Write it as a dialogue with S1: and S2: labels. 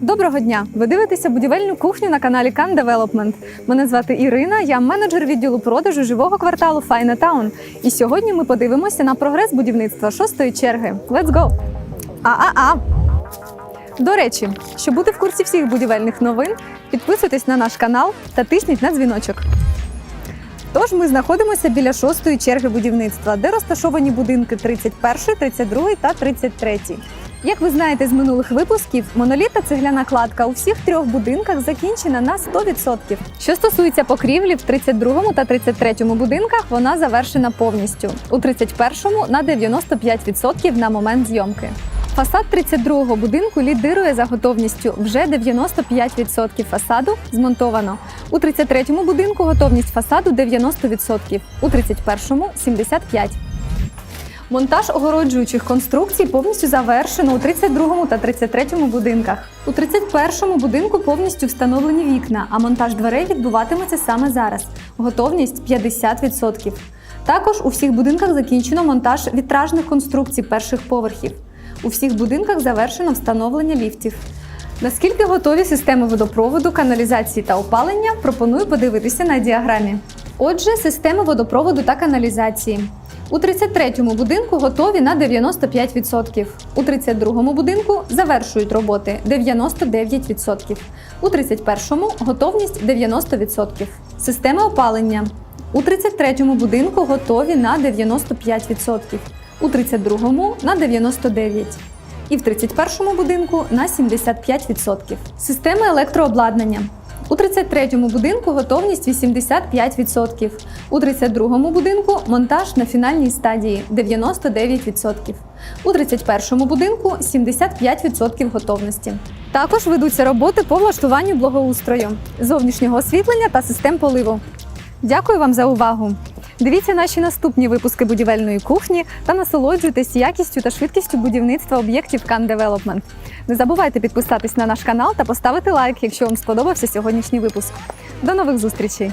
S1: Доброго дня! Ви дивитеся будівельну кухню на каналі Can Development. Мене звати Ірина, я менеджер відділу продажу живого кварталу Файна Таун. І сьогодні ми подивимося на прогрес будівництва шостої черги. Let's go! А-а-а! До речі, щоб бути в курсі всіх будівельних новин, підписуйтесь на наш канал та тисніть на дзвіночок. Тож ми знаходимося біля шостої черги будівництва, де розташовані будинки 31, 32 та 33. Як ви знаєте з минулих випусків, монолітна цегляна кладка у всіх трьох будинках закінчена на 100%. Що стосується покрівлі, в 32 та 33 будинках вона завершена повністю. У 31 на 95% на момент зйомки. Фасад 32-го будинку лідирує за готовністю. Вже 95% фасаду змонтовано. У 33-му будинку готовність фасаду 90%, у 31-му – 75%. Монтаж огороджуючих конструкцій повністю завершено у 32-му та 33-му будинках. У 31-му будинку повністю встановлені вікна, а монтаж дверей відбуватиметься саме зараз. Готовність 50%. Також у всіх будинках закінчено монтаж вітражних конструкцій перших поверхів. У всіх будинках завершено встановлення ліфтів. Наскільки готові системи водопроводу, каналізації та опалення, пропоную подивитися на діаграмі. Отже, системи водопроводу та каналізації. У 33-му будинку готові на 95%. У 32-му будинку завершують роботи 99%. У 31-му готовність 90%. Системи опалення. У 33-му будинку готові на 95%. У 32-му на 99%. І в 31-му будинку на 75%. Системи електрообладнання. У 33-му будинку готовність 85%. У 32-му будинку монтаж на фінальній стадії 99%. У 31-му будинку 75% готовності. Також ведуться роботи по влаштуванню благоустрою, зовнішнього освітлення та систем поливу. Дякую вам за увагу! Дивіться наші наступні випуски будівельної кухні та насолоджуйтесь якістю та швидкістю будівництва об'єктів Can Development. Не забувайте підписатись на наш канал та поставити лайк, якщо вам сподобався сьогоднішній випуск. До нових зустрічей!